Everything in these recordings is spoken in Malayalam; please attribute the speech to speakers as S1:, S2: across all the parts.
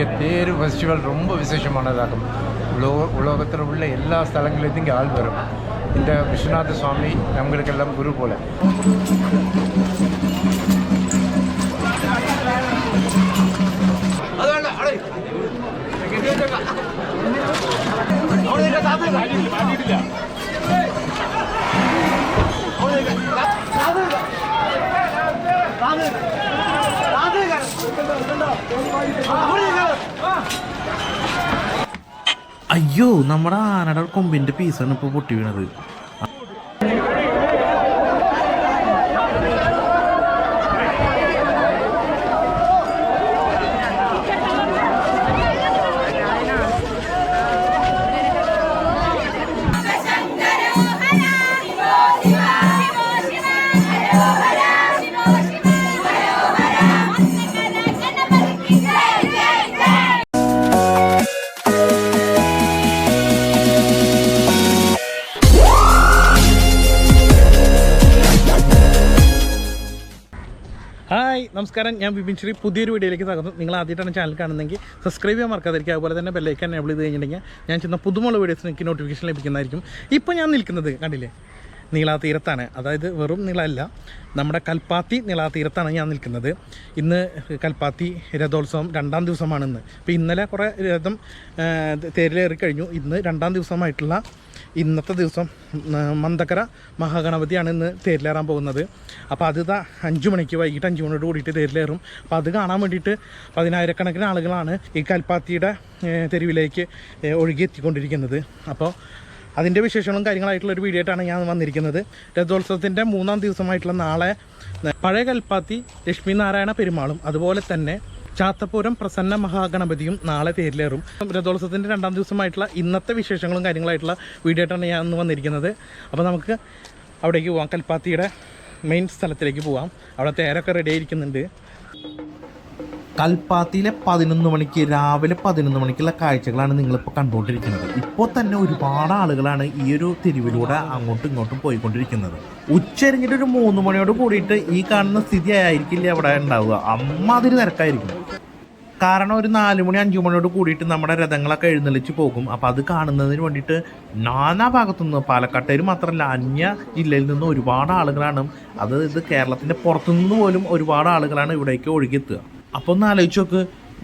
S1: இங்கே தேர் ஃபெஸ்டிவல் ரொம்ப விசேஷமானதாகும். உலக உலகத்தில் உள்ள எல்லா ஸ்தலங்களிலிருந்து இங்கே ஆள் வரும். இந்த விஸ்வநாத சுவாமி நம்மளுக்கெல்லாம் குரு போல.
S2: അയ്യോ നമ്മുടെ ആനയുടെ കൊമ്പിന്റെ പീസാണ് ഇപ്പൊ പൊട്ടി വീണത്.
S3: നമസ്കാരം. ഞാൻ വിപിൻ ശ്രീ പുതിയൊരു വീഡിയോയിലേക്ക് സ്വാഗതം. നിങ്ങൾ ആദ്യമായിട്ടാണ് ചാനൽ കാണുന്നതെങ്കിൽ സബ്സ്ക്രൈബ് ചെയ്യാൻ മറക്കാതിരിക്കുക. അതുപോലെ തന്നെ ബെല്ലൈക്കൻ എനേബിൾ ചെയ്ത് കഴിഞ്ഞിട്ടുണ്ടെങ്കിൽ ഞാൻ ചെന്ന പുതുമുള്ള വീഡിയോസ് എനിക്ക് നോട്ടിഫിക്കേഷൻ ലഭിക്കുന്നതായിരിക്കും. ഇപ്പോൾ ഞാൻ നിൽക്കുന്നത് കണ്ടില്ലേ? നീളാതീരത്താണ് അതായത് വെറും നീളമല്ല. നമ്മുടെ കൽപ്പാത്തി നീളാതീരത്താണ് ഞാൻ നിൽക്കുന്നത്. ഇന്ന് കൽപ്പാത്തി രഥോത്സവം രണ്ടാം ദിവസമാണ് ഇന്ന്. ഇപ്പോൾ ഇന്നലെ കുറേ രഥം തേരിലേറി കഴിഞ്ഞു. ഇന്ന് രണ്ടാം ദിവസമായിട്ടുള്ള ഇന്നത്തെ ദിവസം മന്ദക്കര മഹാഗണപതിയാണ് ഇന്ന് തേരിലേറാൻ പോകുന്നത്. അപ്പോൾ അത് ഇതാ അഞ്ച് മണിക്ക് വൈകിട്ട് അഞ്ച് മണിയോട് കൂടിയിട്ട് തേരിലേറും. അപ്പോൾ അത് കാണാൻ വേണ്ടിയിട്ട് പതിനായിരക്കണക്കിന് ആളുകളാണ് ഈ കൽപ്പാത്തിയുടെ തെരുവിലേക്ക് ഒഴുകി എത്തിക്കൊണ്ടിരിക്കുന്നത്. അപ്പോൾ അതിന്റെ വിശേഷങ്ങളും കാര്യങ്ങളായിട്ടുള്ള ഒരു വീഡിയോ ആയിട്ടാണ് ഞാൻ വന്നിരിക്കുന്നത്. രഥോത്സവത്തിന്റെ മൂന്നാം ദിവസമായിട്ടുള്ള നാളെ പഴയ കൽപ്പാത്തി ലക്ഷ്മി നാരായണ പെരുമാളും അതുപോലെ തന്നെ ചാത്തപ്പൂരം പ്രസന്ന മഹാഗണപതിയും നാളെ തേരിലേറും. രഥോത്സവത്തിന്റെ രണ്ടാം ദിവസമായിട്ടുള്ള ഇന്നത്തെ വിശേഷങ്ങളും കാര്യങ്ങളായിട്ടുള്ള വീഡിയോ ആയിട്ടാണ് ഞാൻ ഇന്ന് വന്നിരിക്കുന്നത്. അപ്പോൾ നമുക്ക് അവിടേക്ക് പോവാം. കൽപ്പാത്തിയുടെ മെയിൻ സ്ഥലത്തിലേക്ക് പോവാം. അവിടെ തേരൊക്കെ റെഡി ആയിരിക്കുന്നുണ്ട്
S2: കൽപ്പാത്തിയിലെ പതിനൊന്ന് മണിക്ക് രാവിലെ പതിനൊന്ന് മണിക്കുള്ള കാഴ്ചകളാണ് നിങ്ങളിപ്പോൾ കണ്ടുകൊണ്ടിരിക്കുന്നത്. ഇപ്പോൾ തന്നെ ഒരുപാട് ആളുകളാണ് ഈ ഒരു തെരുവിലൂടെ അങ്ങോട്ടും ഇങ്ങോട്ടും പോയിക്കൊണ്ടിരിക്കുന്നത്. ഉച്ചരിഞ്ഞിട്ട് ഒരു മൂന്ന് മണിയോട് കൂടിയിട്ട് ഈ കാണുന്ന സ്ഥിതി ആയിരിക്കില്ല അവിടെ ഉണ്ടാവുക? അമ്മാതിരി തിരക്കായിരിക്കും. കാരണം ഒരു നാല് മണി അഞ്ചു മണിയോട് കൂടിയിട്ട് നമ്മുടെ രഥങ്ങളൊക്കെ എഴുന്നള്ളിച്ച് പോകും. അപ്പോൾ അത് കാണുന്നതിന് വേണ്ടിയിട്ട് നാനാ ഭാഗത്തുനിന്ന് പാലക്കാട്ടേര് മാത്രമല്ല അന്യ ജില്ലയിൽ നിന്ന് ഒരുപാട് ആളുകളാണ്. അത് ഇത് കേരളത്തിന്റെ പുറത്തുനിന്ന് പോലും ഒരുപാട് ആളുകളാണ് ഇവിടേക്ക് ഒഴുകിയെത്തുക. അപ്പോൾ ഒന്ന് ആലോചിച്ച് നോക്ക്.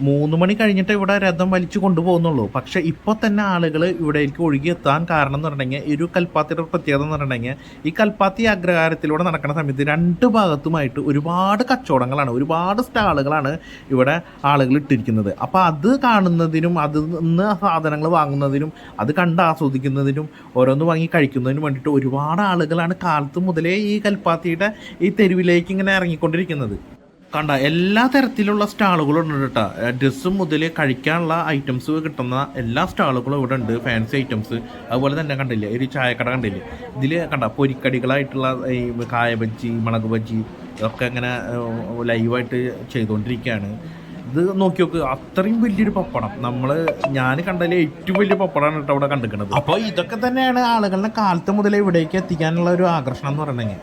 S2: മൂന്ന് മണി കഴിഞ്ഞിട്ട് ഇവിടെ രഥം വലിച്ചു കൊണ്ടുപോകുന്നുള്ളൂ. പക്ഷെ ഇപ്പോൾ തന്നെ ആളുകൾ ഇവിടേക്ക് ഒഴുകിയെത്താൻ കാരണം എന്ന് പറഞ്ഞിട്ടുണ്ടെങ്കിൽ ഈ ഒരു കൽപ്പാത്തിയുടെ പ്രത്യേകത എന്ന് പറഞ്ഞിട്ടുണ്ടെങ്കിൽ ഈ കൽപ്പാത്തി അഗ്രഹാരത്തിലൂടെ നടക്കുന്ന സമയത്ത് രണ്ട് ഭാഗത്തുമായിട്ട് ഒരുപാട് കച്ചവടങ്ങളാണ് ഒരുപാട് സ്റ്റാളുകളാണ് ഇവിടെ ആളുകൾ ഇട്ടിരിക്കുന്നത്. അപ്പോൾ അത് കാണുന്നതിനും അതിൽ നിന്ന് സാധനങ്ങൾ വാങ്ങുന്നതിനും അത് കണ്ട് ആസ്വദിക്കുന്നതിനും ഓരോന്ന് വാങ്ങി കഴിക്കുന്നതിനും വേണ്ടിയിട്ട് ഒരുപാട് ആളുകളാണ് കാലത്ത് മുതലേ ഈ കൽപ്പാത്തിയുടെ ഈ തെരുവിലേക്ക് ഇങ്ങനെ ഇറങ്ങിക്കൊണ്ടിരിക്കുന്നത്. കണ്ട എല്ലാ തരത്തിലുള്ള സ്റ്റാളുകളും ഉണ്ട് കേട്ടോ. ഡ്രസ്സ് മുതൽ കഴിക്കാനുള്ള ഐറ്റംസ് കിട്ടുന്ന എല്ലാ സ്റ്റാളുകളും ഇവിടെ ഉണ്ട്. ഫാൻസി ഐറ്റംസ് അതുപോലെ തന്നെ കണ്ടില്ലേ ഒരു ചായക്കട കണ്ടില്ലേ? ഇതിൽ കണ്ട പൊരിക്കടികളായിട്ടുള്ള ഈ കായ ബജ്ജി മുളക് ബജ്ജി ഇതൊക്കെ ഇങ്ങനെ ലൈവായിട്ട് ചെയ്തുകൊണ്ടിരിക്കുകയാണ് ഇത് നോക്കി നോക്ക് അത്രയും വലിയൊരു പപ്പടം. നമ്മൾ ഞാൻ കണ്ടതിൽ ഏറ്റവും വലിയ പപ്പടമാണ് കേട്ടോ അവിടെ കണ്ടിരിക്കുന്നത്. അപ്പോൾ ഇതൊക്കെ തന്നെയാണ് ആളുകളുടെ കാലത്ത് മുതലേ ഇവിടേക്ക് എത്തിക്കാനുള്ള ഒരു ആകർഷണം എന്ന് പറയുന്നത്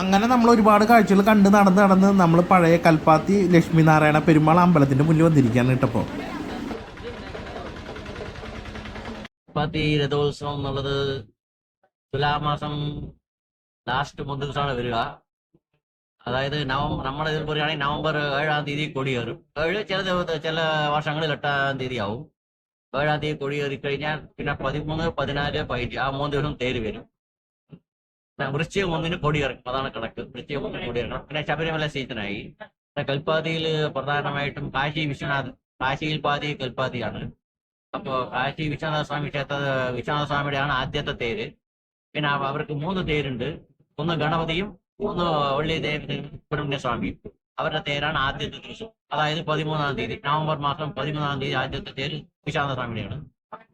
S2: അങ്ങനെ നമ്മൾ ഒരുപാട് കാഴ്ചകൾ കണ്ട് നടന്ന് നടന്ന് നമ്മൾ പഴയ കൽപ്പാത്തി ലക്ഷ്മി നാരായണ പെരുമാൾ അമ്പലത്തിന്റെ മുന്നിൽ വന്നിരിക്കുകയാണ് കേട്ടപ്പോൾ
S4: പാത്തി രഥോത്സവം എന്നുള്ളത് തുലാമാസം ലാസ്റ്റ് മൂന്ന് ദിവസമാണ് വരിക. അതായത് നവംബർ നമ്മുടെ ഇതിൽ പറയുകയാണെങ്കിൽ നവംബർ ഏഴാം തീയതി കൊടിയേറും. ഏഴ് ചില ദിവസം ചില വർഷങ്ങളിൽ എട്ടാം തീയതി ആവും ഏഴാം തീയതി കൊടിയേറി കഴിഞ്ഞാൽ പിന്നെ പതിമൂന്ന് പതിനാല് പതിനഞ്ച് ആ മൂന്ന് ദിവസം തേര് വരും. വൃശ്ചികം ഒന്നിന് കൊടിയിറക്കും അതാണ് കണക്ക്. വൃശ്ചികം ഒന്നിന് കൊടിയിറങ്ങണം പിന്നെ ശബരിമല സീസണായി. കൽപ്പാതിയിൽ പ്രധാനമായിട്ടും കാശി വിശ്വനാഥ് കാശിയിൽ പാതി കൽപ്പാതിയാണ്. അപ്പോ കാശി വിശ്വനാഥ സ്വാമി ക്ഷേത്ര വിശ്വനാഥ സ്വാമിയുടെയാണ് ആദ്യത്തെ തേര്. പിന്നെ അവർക്ക് മൂന്ന് തേരുണ്ട്. ഒന്ന് ഗണപതിയും ഒന്ന് വള്ളി ദേവനും സ്വാമിയും അവരുടെ തേരാണ് ആദ്യത്തെ ദിവസം. അതായത് പതിമൂന്നാം തീയതി. നവംബർ മാസം പതിമൂന്നാം തീയതി ആദ്യത്തെ തേര് വിശ്വനാഥ സ്വാമിയാണ്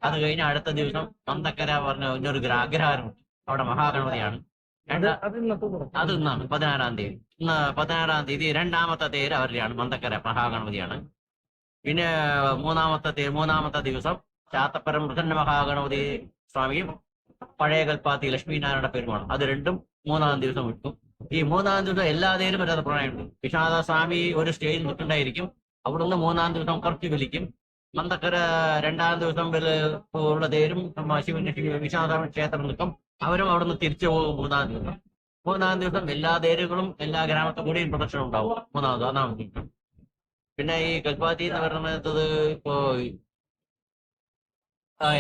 S4: അത് കഴിഞ്ഞ് അടുത്ത ദിവസം മന്ദക്കര പറഞ്ഞ ഒരു ഗ്ര- അഗ്രഹാരമുണ്ട് അവിടെ മഹാഗണപതിയാണ്. അത് ഇന്നാണ് പതിനാറാം തീയതി. ഇന്ന് പതിനാറാം തീയതി രണ്ടാമത്തെ തേര് അവരുടെയാണ് മന്ദക്കര മഹാഗണപതിയാണ്. പിന്നെ മൂന്നാമത്തെ തേ മൂന്നാമത്തെ ദിവസം ചാത്തപ്പരം മൃദന്ന മഹാഗണപതി സ്വാമിയും പഴയ കൽപ്പാത്തി ലക്ഷ്മീനാരായണ പെരുമാണ് അത് രണ്ടും മൂന്നാം ദിവസം വിട്ടു. ഈ മൂന്നാം ദിവസം എല്ലാ തേരും വരാതെ പ്രണയമുണ്ട്. വിശ്വനാഥ സ്വാമി ഒരു സ്റ്റേജിൽ നിൽക്കുന്നുണ്ടായിരിക്കും. അവിടുന്ന് മൂന്നാം ദിവസം കുറച്ച് വിളിക്കും. മന്തക്കര രണ്ടാം ദിവസം ഉള്ള തേരും ശിവ വിഷാദ വിശ്വനാഥ ക്ഷേത്രം നിൽക്കും. അവരും അവിടുന്ന് തിരിച്ചു പോകും മൂന്നാം ദിവസം. മൂന്നാം ദിവസം എല്ലാ തേരുകളും എല്ലാ ഗ്രാമത്തിൽ കൂടിയും പ്രദക്ഷിണം ഉണ്ടാവും. മൂന്നാം ദിവസം ഒന്നാം ദിവസം പിന്നെ ഈ കൽപ്പാത്തി എന്ന് പറയുന്നത് ഇപ്പോ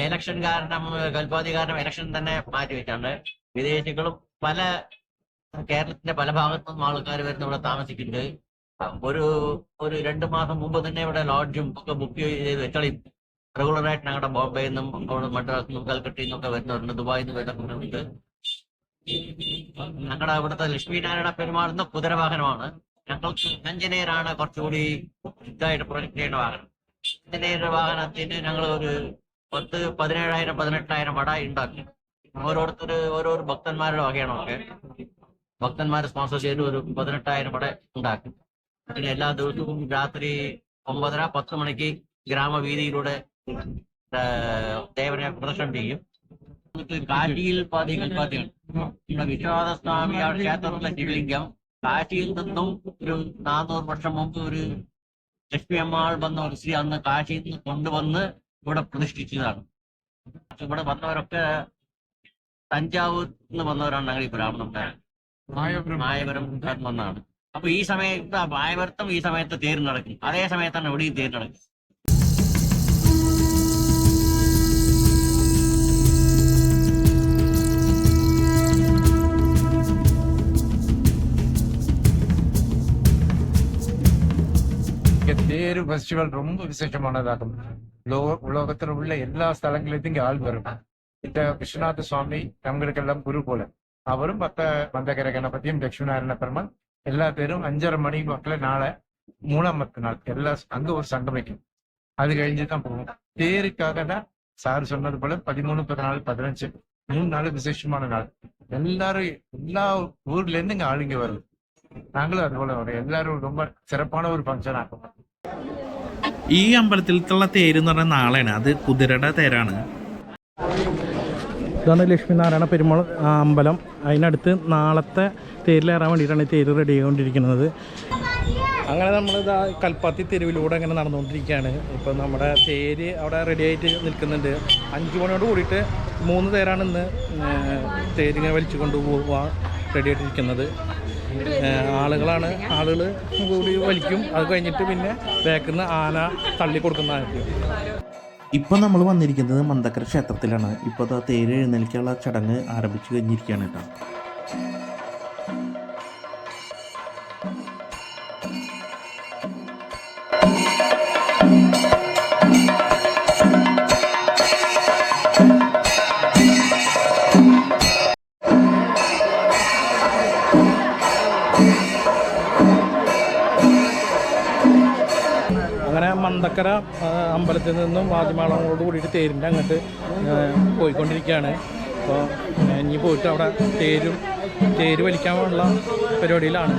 S4: എലക്ഷൻ കാരണം കൽപ്പാത്തി കാരണം എലക്ഷൻ തന്നെ മാറ്റി വെച്ചാണ് വിദേശികളും പല കേരളത്തിന്റെ പല ഭാഗത്തു നിന്നും ആൾക്കാർ വരുന്ന ഇവിടെ താമസിക്കുന്നുണ്ട്. ഒരു ഒരു രണ്ടു മാസം മുമ്പ് തന്നെ ഇവിടെ ലോഡ്ജും ഒക്കെ ബുക്ക് ചെയ്ത് വെച്ചാൽ റെഗുലർ ആയിട്ട് ഞങ്ങളുടെ ബോംബെയിൽ നിന്നും അവിടെ മദ്രാസിൽ നിന്നും കൽക്കട്ടയിൽ നിന്നൊക്കെ വരുന്നവരുണ്ട്. ദുബായിൽ നിന്ന് വരുന്നവരുണ്ട് ഞങ്ങളുടെ ഇവിടുത്തെ ലക്ഷ്മീനാരായണ പെരുമാൾ എന്ന കുതിരവാഹനമാണ്. ഞങ്ങൾക്ക് എഞ്ചിനീയറാണ് കുറച്ചുകൂടി ഇതായിട്ട് പ്രൊജക്ട് ചെയ്യുന്ന വാഹനം. ആഞ്ജനേയരുടെ വാഹനത്തിന് ഞങ്ങൾ ഒരു പത്ത് പതിനേഴായിരം പതിനെട്ടായിരം വട ഉണ്ടാക്കി. ഓരോരുത്തർ ഓരോ ഭക്തന്മാരുടെ വകയാണ് ഒക്കെ. ഭക്തന്മാരെ സ്പോൺസർ ചെയ്ത് ഒരു പതിനെട്ടായിരം വട ഉണ്ടാക്കി. പിന്നെ എല്ലാ ദിവസവും രാത്രി ഒമ്പതര പത്ത് മണിക്ക് ഗ്രാമവീതിയിലൂടെ ദേവനെ പ്രദർശനം ചെയ്യും. കാശിയിൽ പാതി കൽപ്പാത്തിയാണ് നമ്മുടെ വിശ്വനാഥ ക്ഷേത്രത്തിലെ ശിവലിംഗം. കാശിയിൽ നിന്നും ഒരു നാനൂറ് വർഷം മുമ്പ് ഒരു ലക്ഷ്മി അമ്മാൾ വന്ന ഒരു സ്ത്രീ അന്ന് കാശിയിൽ നിന്ന് കൊണ്ടുവന്ന് ഇവിടെ പ്രതിഷ്ഠിച്ചതാണ്. ഇവിടെ വന്നവരൊക്കെ തഞ്ചാവൂർ നിന്ന് വന്നവരാണ് ഞങ്ങൾ ഈ ബ്രാഹ്മണന്മാർ
S1: മായപുരം
S4: മായവരം. വന്നാണ്. അപ്പൊ ഈ സമയത്ത് മായപുരത്തും ഈ സമയത്ത് തേര് നടക്കും. അതേ സമയത്താണ് ഇവിടെയും തേര് നടക്കും
S1: இங்க தேரு ஃபெஸ்டிவல் ரொம்ப விசேஷமானதாகும். உலோ- உலோகத்துல உள்ள எல்லா ஸ்தலங்களிலும் இங்க ஆள் வரும் இந்த விஸ்வநாத சுவாமி நம்மளுக்கெல்லாம் குரு போல. அவரும் பத்த மந்தகர கணபதியும் லட்சுமிநாராயண பெருமாள் எல்லா பேரும் அஞ்சரை மணி மக்களை நாளை மூணாம் மத்து நாள். எல்லா அங்க ஒரு சங்கமிக்கும். அது கழிஞ்சு தான் போகும். தேருக்காக தான் சார் சொன்னது போல பதிமூணு பதினாலு பதினஞ்சு. மூணு நாள் விசேஷமான நாள். எல்லாரும் எல்லா ஊர்ல இருந்து இங்க ஆளுங்க வருது. நாங்களும் அது போல வரோம் எல்லாரும் ரொம்ப சிறப்பான ஒரு ஃபங்க்ஷன் ஆகும்
S2: ഈ അമ്പലത്തിലുള്ള തേര് എന്ന് പറഞ്ഞാൽ നാളെയാണ് അത് കുതിരയുടെ തേരാണ്
S3: ഇതാണ് ലക്ഷ്മിനാരായണ പെരുമാൾ ആ, അമ്പലം അതിനടുത്ത് നാളത്തെ തേരിലേറാൻ വേണ്ടിയിട്ടാണ് ഈ തേര് റെഡി ആയിക്കൊണ്ടിരിക്കുന്നത് അങ്ങനെ നമ്മൾ ഇതാ കൽപ്പാത്തി തെരുവിലൂടെ അങ്ങനെ നടന്നുകൊണ്ടിരിക്കുകയാണ് ഇപ്പം നമ്മുടെ തേര് അവിടെ റെഡി ആയിട്ട് നിൽക്കുന്നുണ്ട് അഞ്ച് മണിയോട് കൂടിയിട്ട് മൂന്ന് തേരാണ് ഇന്ന് തേര് ഇങ്ങനെ വലിച്ചു കൊണ്ടുപോകാൻ റെഡി ആയിട്ടിരിക്കുന്നത് ഏഹ് ആളുകളാണ്. ആളുകൾ കൂടി വലിക്കും. അത് കഴിഞ്ഞിട്ട് പിന്നെ ബാക്കിൽ ആന തള്ളി കൊടുക്കുന്നതായിരിക്കും
S2: ഇപ്പം നമ്മൾ വന്നിരിക്കുന്നത് മന്ദക്കര ക്ഷേത്രത്തിലാണ്. ഇപ്പോൾ ദാ തേര് എഴുന്നേൽക്കാനുള്ള ചടങ്ങ് ആരംഭിച്ചു കഴിഞ്ഞിരിക്കുകയാണ് കേട്ടോ.
S3: അങ്ങനെ മന്തക്കര അമ്പലത്തിൽ നിന്നും വാദ്യമാളങ്ങളോട് കൂടിയിട്ട് തേരിന്റെ അങ്ങോട്ട് പോയിക്കൊണ്ടിരിക്കുകയാണ്. അപ്പോൾ ഇനി പോയിട്ട് അവിടെ തേരും തേര് വലിക്കാനുള്ള പരിപാടിയിലാണ്.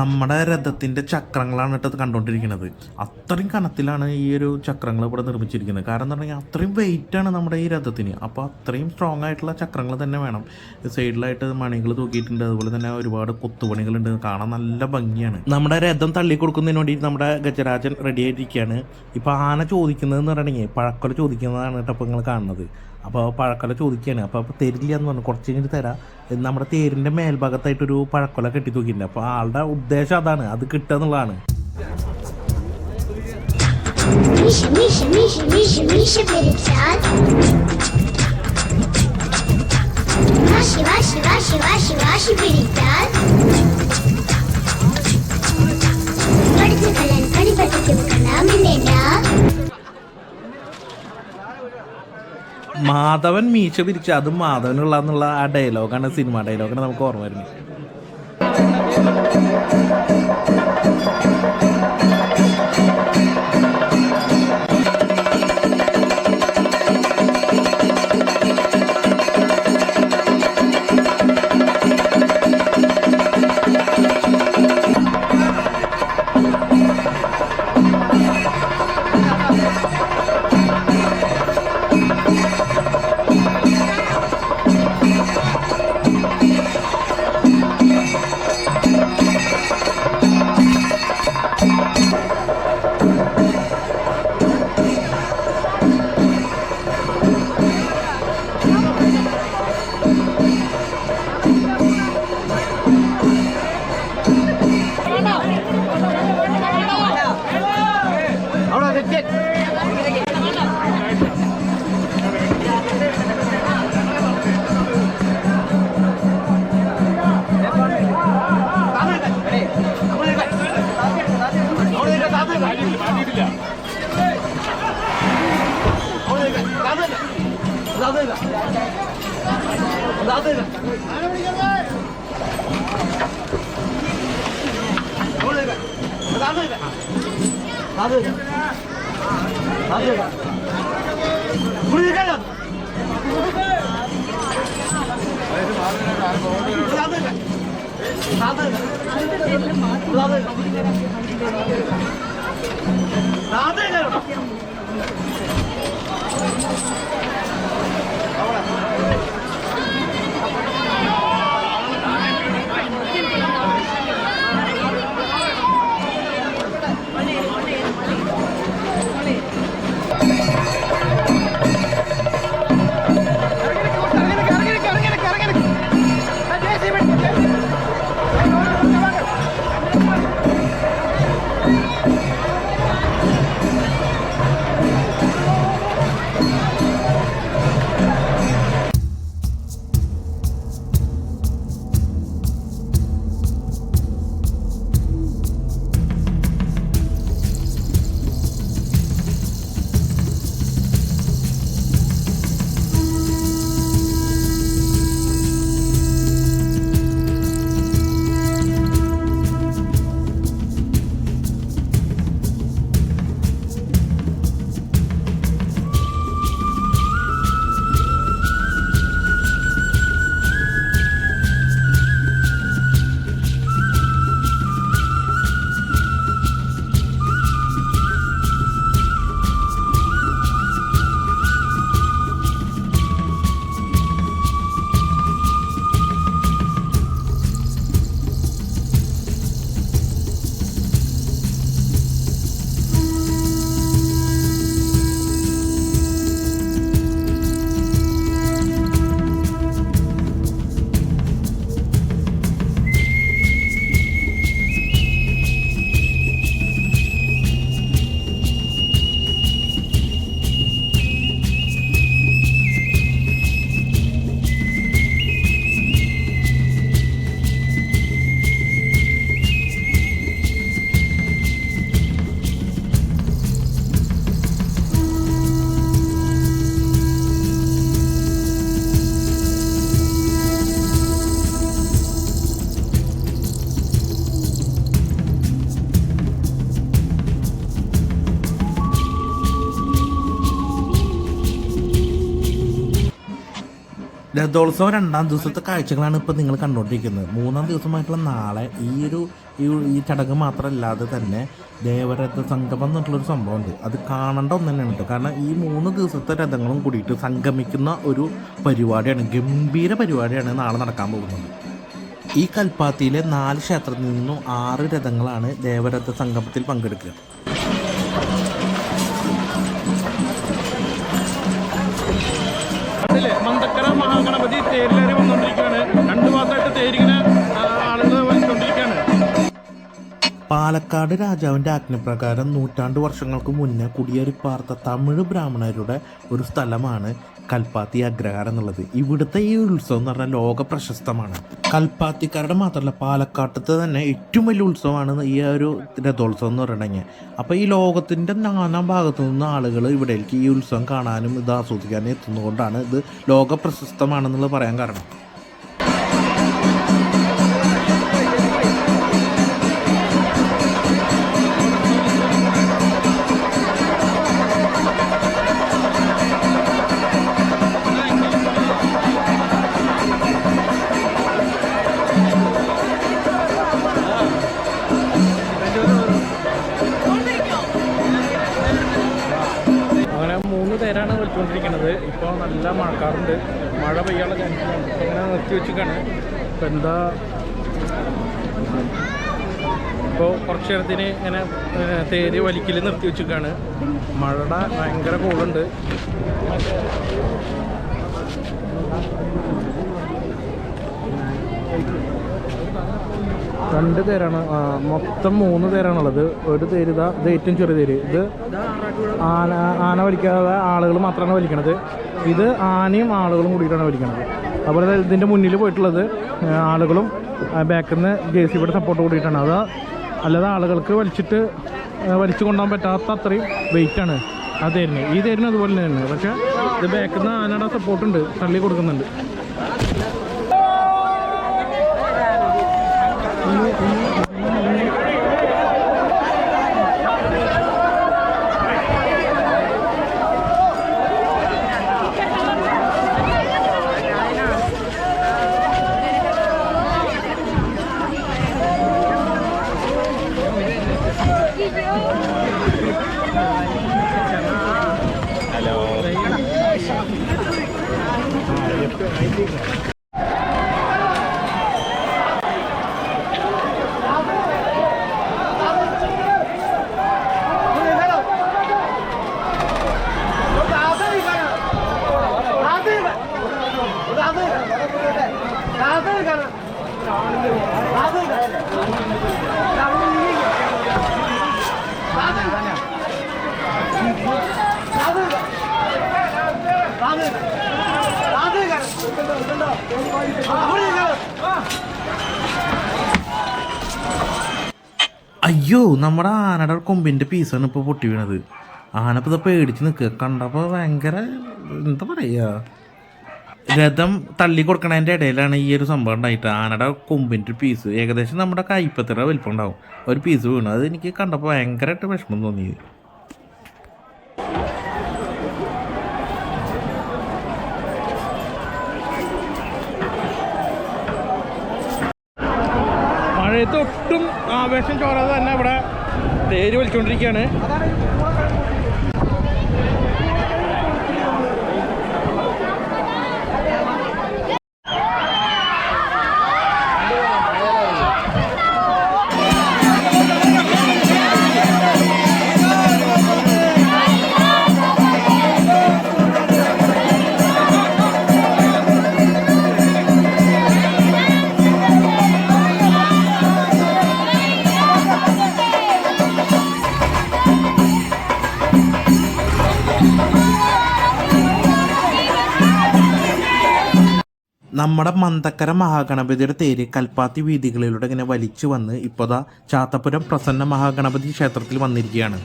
S2: നമ്മുടെ രഥത്തിന്റെ ചക്രങ്ങളാണ് ഇട്ടത് കണ്ടുകൊണ്ടിരിക്കുന്നത് അത്രയും കനത്തിലാണ് ഈ ഒരു ചക്രങ്ങൾ ഇവിടെ നിർമ്മിച്ചിരിക്കുന്നത്. കാരണം എന്ന് പറഞ്ഞാൽ അത്രയും വെയിറ്റാണ് നമ്മുടെ ഈ രഥത്തിന്. അപ്പോൾ അത്രയും സ്ട്രോങ് ആയിട്ടുള്ള ചക്രങ്ങൾ തന്നെ വേണം. സൈഡിലായിട്ട് മണികൾ തൂക്കിയിട്ടുണ്ട്. അതുപോലെ തന്നെ ഒരുപാട് കൊത്തുപണികളുണ്ട്. കാണാൻ നല്ല ഭംഗിയാണ്. നമ്മുടെ രഥം തള്ളി കൊടുക്കുന്നതിന് വേണ്ടി നമ്മുടെ ഗജരാജൻ റെഡി ആയിട്ടിരിക്കുകയാണ്. ഇപ്പോൾ ആന ചോദിക്കുന്നതെന്ന് പറഞ്ഞിട്ടുണ്ടെങ്കിൽ പഴക്കൊല ചോദിക്കുന്നതാണ് കേട്ടോ ഇപ്പോൾ നിങ്ങൾ കാണുന്നത്. അപ്പോൾ പഴക്കൊല ചോദിക്കുകയാണ് അപ്പോൾ അപ്പോൾ തരില്ല എന്ന് പറഞ്ഞു കുറച്ച് കഴിഞ്ഞിട്ട് തരാം എന്ന് നമ്മുടെ തേരിൻ്റെ മേൽഭാഗത്തായിട്ടൊരു പഴക്കൊല കെട്ടി തൂക്കിയിട്ടുണ്ട് അപ്പോൾ ആളുടെ ഉദ്ദേശം അതാണ് അത് കിട്ടുക എന്നുള്ളതാണ്
S5: Миша, Миша, Миша, Миша, Миша перед
S6: വാശി വാശി വാശി വാശി വാശി പിടിച്ചാൽ പഠിച്ചു കളയാൻ പണി പഠിക്കും കണ്ടാമില്ലേടാ
S2: മാധവൻ മീശ പിരിച്ച് അതും മാധവനുള്ള എന്നുള്ള ആ ഡയലോഗാണ് സിനിമ ഡയലോഗാണ് നമുക്ക് ഓർമ്മ വരുന്നത്. രാധ രഥോത്സവം രണ്ടാം ദിവസത്തെ കാഴ്ചകളാണ് ഇപ്പോൾ നിങ്ങൾ കണ്ടുകൊണ്ടിരിക്കുന്നത് മൂന്നാം ദിവസമായിട്ടുള്ള നാളെ ഈ ഒരു ഈ ചടങ്ങ് മാത്രമല്ലാതെ തന്നെ ദേവരഥ സംഗമം എന്നിട്ടുള്ളൊരു സംഭവമുണ്ട്. അത് കാണേണ്ട ഒന്ന് തന്നെയാണ് കേട്ടോ. കാരണം ഈ മൂന്ന് ദിവസത്തെ രഥങ്ങളും കൂടിയിട്ട് സംഗമിക്കുന്ന ഒരു പരിപാടിയാണ് ഗംഭീര പരിപാടിയാണ് നാളെ നടക്കാൻ പോകുന്നത്. ഈ കൽപ്പാത്തിയിലെ നാല് ക്ഷേത്രത്തിൽ നിന്നും ആറ് രഥങ്ങളാണ് ദേവരഥ സംഗമത്തിൽ പങ്കെടുക്കുക.
S3: മന്തക്കര പറ്റി തേരിലേറി വന്നുകൊണ്ടിരിക്കുകയാണ്. രണ്ടു മാസമായിട്ട് തേരിങ്ങനെ
S2: പാലക്കാട് രാജാവിന്റെ ആജ്ഞപ്രകാരം നൂറ്റാണ്ട് വർഷങ്ങൾക്ക് മുന്നേ കുടിയേറി പാർത്ത തമിഴ് ബ്രാഹ്മണരുടെ ഒരു സ്ഥലമാണ് കൽപ്പാത്തി അഗ്രഹാരം എന്നുള്ളത്. ഇവിടുത്തെ ഈ ഉത്സവം എന്ന് പറഞ്ഞാൽ ലോക പ്രശസ്തമാണ്. കൽപ്പാത്തിക്കാരുടെ മാത്രമല്ല പാലക്കാട്ടത്തെ തന്നെ ഏറ്റവും വലിയ ഉത്സവമാണ് ഈ ഒരു രഥോത്സവം എന്ന് പറയുന്നത് അപ്പോൾ ഈ ലോകത്തിന്റെ നാനാ ഭാഗത്തു നിന്ന് ആളുകൾ ഇവിടേക്ക് ഈ ഉത്സവം കാണാനും ഇത് ആസ്വദിക്കാനും എത്തുന്നതുകൊണ്ടാണ് ഇത് ലോക പ്രശസ്തമാണെന്നുള്ളത് പറയാൻ കാരണം.
S3: നല്ല മഴ പെയ്യാനുള്ള ചാൻസ് അങ്ങനെ നിർത്തി വെച്ചിട്ടാണ് ഇപ്പം എന്താ ഇപ്പോൾ കുറച്ച് നേരത്തിന് ഇങ്ങനെ തേര് വലിക്കൽ നിർത്തി വെച്ചിട്ടാണ് മഴയുടെ ഭയങ്കര കോളുണ്ട്. രണ്ട് തേരാണ്. മൊത്തം മൂന്ന് തേരാണുള്ളത്. ഒരു തേര് ഇതാ ഇത് ഏറ്റവും ചെറിയ തേര്. ഇത് ആന ആന വലിക്കാതെ ആളുകൾ മാത്രമാണ് വലിക്കണത്. ഇത് ആനയും ആളുകളും കൂടിയിട്ടാണ് വലിക്കുന്നത് അതുപോലെ ഇതിന്റെ മുന്നിൽ പോയിട്ടുള്ളത് ആളുകളും ബാക്കിൽ നിന്ന് ജെ സി ബിയുടെ സപ്പോർട്ട് കൂടിയിട്ടാണ്. അത് അല്ലാതെ ആളുകൾക്ക് വലിച്ചിട്ട് വലിച്ചു കൊണ്ടുപോകാൻ പറ്റാത്ത അത്രയും വെയിറ്റാണ് ആ തേരിന് ഈ തേരിന് അതുപോലെ തന്നെയാണ്. പക്ഷേ ഇത് ബാക്കിൽ നിന്ന് ആനയുടെ സപ്പോർട്ടുണ്ട് തള്ളി കൊടുക്കുന്നുണ്ട്.
S2: അയ്യോ നമ്മുടെ ആനയുടെ കൊമ്പിന്റെ പീസാണ് ഇപ്പോൾ പൊട്ടി വീണത്. ആന ഇപ്പോൾ ഇതാ പേടിച്ച് നിൽക്കുക കണ്ടപ്പോൾ ഭയങ്കര എന്താ പറയുക രഥം തള്ളി കൊടുക്കണതിന്റെ ഇടയിലാണ് ഈ ഒരു സംഭവം ഉണ്ടായിട്ട്. ആനയുടെ കൊമ്പിന്റെ പീസ് ഏകദേശം നമ്മുടെ കൈപ്പത്തിര വലിപ്പം ഉണ്ടാവും. ഒരു പീസ് വീണു. അത് എനിക്ക് കണ്ടപ്പോൾ ഭയങ്കരമായിട്ട് വിഷമം തോന്നിയത്
S3: ആവേശം ചോരാതെ തന്നെ ഇവിടെ തേര് വലിച്ചുകൊണ്ടിരിക്കുകയാണ്
S2: നമ്മുടെ മന്തക്കര മഹാഗണപതിയുടെ തേര് കൽപ്പാത്തി വീതികളിലൂടെ ഇങ്ങനെ വലിച്ചു വന്ന് ഇപ്പോൾ ദാ ചാത്തപുരം പ്രസന്ന മഹാഗണപതി ക്ഷേത്രത്തിൽ വന്നിരിക്കുകയാണ്.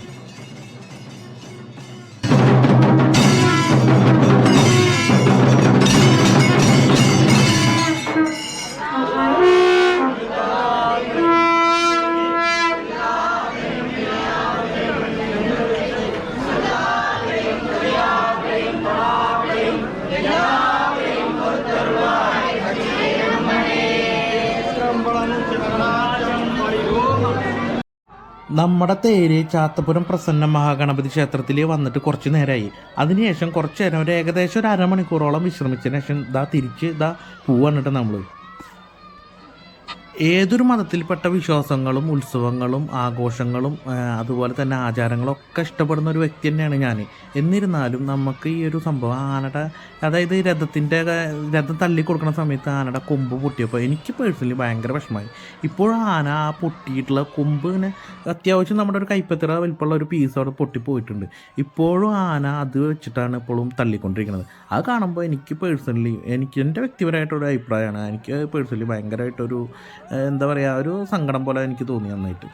S2: നമ്മുടെ തേര് ചാത്തപുരം പ്രസന്ന മഹാഗണപതി ക്ഷേത്രത്തിൽ വന്നിട്ട് കുറച്ച് നേരമായി അതിനുശേഷം കുറച്ച് നേരം ഒരു ഏകദേശം ഒരു അരമണിക്കൂറോളം വിശ്രമിച്ചതിന് ശേഷം ഇതാ തിരിച്ച് ഇതാ പോവാണ് നമ്മൾ ഏതൊരു മതത്തിൽപ്പെട്ട വിശ്വാസങ്ങളും ഉത്സവങ്ങളും ആഘോഷങ്ങളും അതുപോലെ തന്നെ ആചാരങ്ങളും ഒക്കെ ഇഷ്ടപ്പെടുന്ന ഒരു വ്യക്തി തന്നെയാണ് ഞാൻ എന്നിരുന്നാലും നമുക്ക് ഈ ഒരു സംഭവം ആനയുടെ അതായത് രഥത്തിന്റെ രഥം തള്ളി കൊടുക്കുന്ന സമയത്ത് ആനയുടെ കൊമ്പ് പൊട്ടിയപ്പോൾ എനിക്ക് പേഴ്സണലി ഭയങ്കര വിഷമമായി. ഇപ്പോഴും ആന ആ പൊട്ടിയിട്ടുള്ള കൊമ്പ് ഇങ്ങനെ അത്യാവശ്യം നമ്മുടെ ഒരു കൈപ്പത്തിറ വലിപ്പമുള്ള ഒരു പീസ് അവിടെ പൊട്ടിപ്പോയിട്ടുണ്ട്. ഇപ്പോഴും ആന അത് വെച്ചിട്ടാണ് ഇപ്പോഴും തള്ളിക്കൊണ്ടിരിക്കുന്നത്. അത് കാണുമ്പോൾ എനിക്ക് പേഴ്സണലി എനിക്ക് എന്റെ വ്യക്തിപരമായിട്ടൊരു അഭിപ്രായമാണ്. എനിക്ക് പേഴ്സണലി ഭയങ്കരമായിട്ടൊരു എന്താ പറയുക ഒരു സങ്കടം പോലെ എനിക്ക് തോന്നി നന്നായിട്ട്.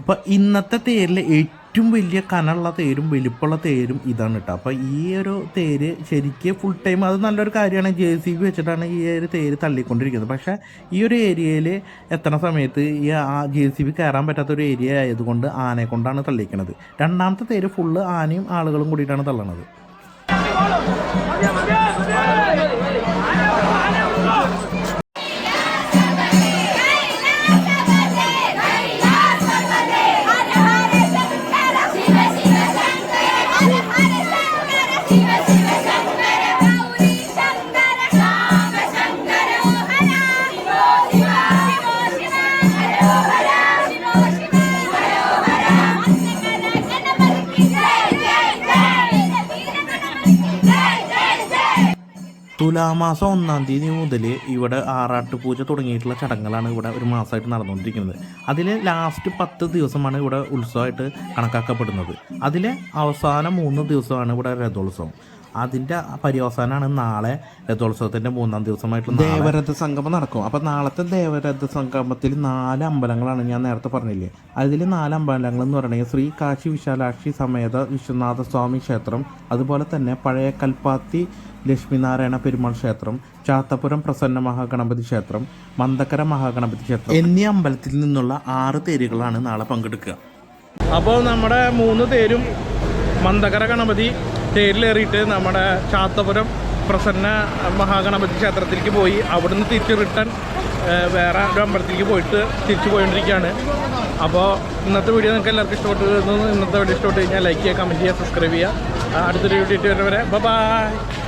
S2: അപ്പോൾ ഇന്നത്തെ തേരിൽ ഏറ്റവും വലിയ കനമുള്ള തേരും വലിപ്പമുള്ള തേരും ഇതാണ് കേട്ടോ. അപ്പോൾ ഈ ഒരു തേര് ശരിക്കും ഫുൾ ടൈം അത് നല്ലൊരു കാര്യമാണ്. ജെ സി ബി വെച്ചിട്ടാണ് ഈ ഒരു തേര് തള്ളിക്കൊണ്ടിരിക്കുന്നത്. പക്ഷേ ഈ ഒരു ഏരിയയിൽ എത്തണ സമയത്ത് ഈ ആ ജെ സി ബി കയറാൻ പറ്റാത്ത ഒരു ഏരിയ ആയതുകൊണ്ട് ആനയെ കൊണ്ടാണ് തള്ളിക്കണത്. രണ്ടാമത്തെ തേര് ഫുള്ള് ആനയും ആളുകളും കൂടിയിട്ടാണ് തള്ളണത്. തുലാമാസം ഒന്നാം തീയതി മുതൽ ഇവിടെ ആറാട്ട് പൂജ തുടങ്ങിയിട്ടുള്ള ചടങ്ങുകളാണ് ഇവിടെ ഒരു മാസമായിട്ട് നടന്നുകൊണ്ടിരിക്കുന്നത്. അതിൽ ലാസ്റ്റ് പത്ത് ദിവസമാണ് ഇവിടെ ഉത്സവമായിട്ട് കണക്കാക്കപ്പെടുന്നത്. അതിലെ അവസാന മൂന്ന് ദിവസമാണ് ഇവിടെ രഥോത്സവം. അതിന്റെ പര്യവസാനമാണ് നാളെ രഥോത്സവത്തിന്റെ മൂന്നാം ദിവസമായിട്ടുള്ള ദേവരഥ സംഗമം നടക്കും. അപ്പോൾ നാളത്തെ ദേവരഥ സംഗമത്തിൽ നാല് അമ്പലങ്ങളാണ് ഞാൻ നേരത്തെ പറഞ്ഞില്ലേ. അതിൽ നാല് അമ്പലങ്ങൾ എന്ന് പറയുന്നത് ശ്രീ കാശി വിശാലാക്ഷി സമേത വിശ്വനാഥ സ്വാമി ക്ഷേത്രം അതുപോലെ തന്നെ പഴയ കൽപ്പാത്തി ലക്ഷ്മിനാരായണ പെരുമാൾ ക്ഷേത്രം ചാത്തപുരം പ്രസന്ന മഹാഗണപതി ക്ഷേത്രം മന്ദക്കര മഹാഗണപതി ക്ഷേത്രം. എന്നീ അമ്പലത്തിൽ നിന്നുള്ള ആറ് തേരുകളാണ് നാളെ പങ്കെടുക്കുക.
S3: അപ്പോൾ നമ്മുടെ മൂന്ന് തേരും മന്ദകര ഗണപതി തേരിലേറിയിട്ട് നമ്മുടെ ചാത്തപുരം പ്രസന്ന മഹാഗണപതി ക്ഷേത്രത്തിലേക്ക് പോയി. അവിടുന്ന് തിരിച്ച് റിട്ടേൺ വേറെ ഒരു അമ്പലത്തിലേക്ക് പോയിട്ട് തിരിച്ചു പോയിക്കൊണ്ടിരിക്കുകയാണ്. അപ്പോൾ ഇന്നത്തെ വീഡിയോ നിങ്ങൾക്ക് എല്ലാവർക്കും ഇഷ്ടപ്പെട്ടു ഇന്നത്തെ വീഡിയോ ഇഷ്ടപ്പെട്ട് കഴിഞ്ഞാൽ ലൈക്ക് ചെയ്യുക കമന്റ് ചെയ്യുക സബ്സ്ക്രൈബ് ചെയ്യുക. അടുത്തൊരു വീഡിയോ വരുന്നവരെ ബൈ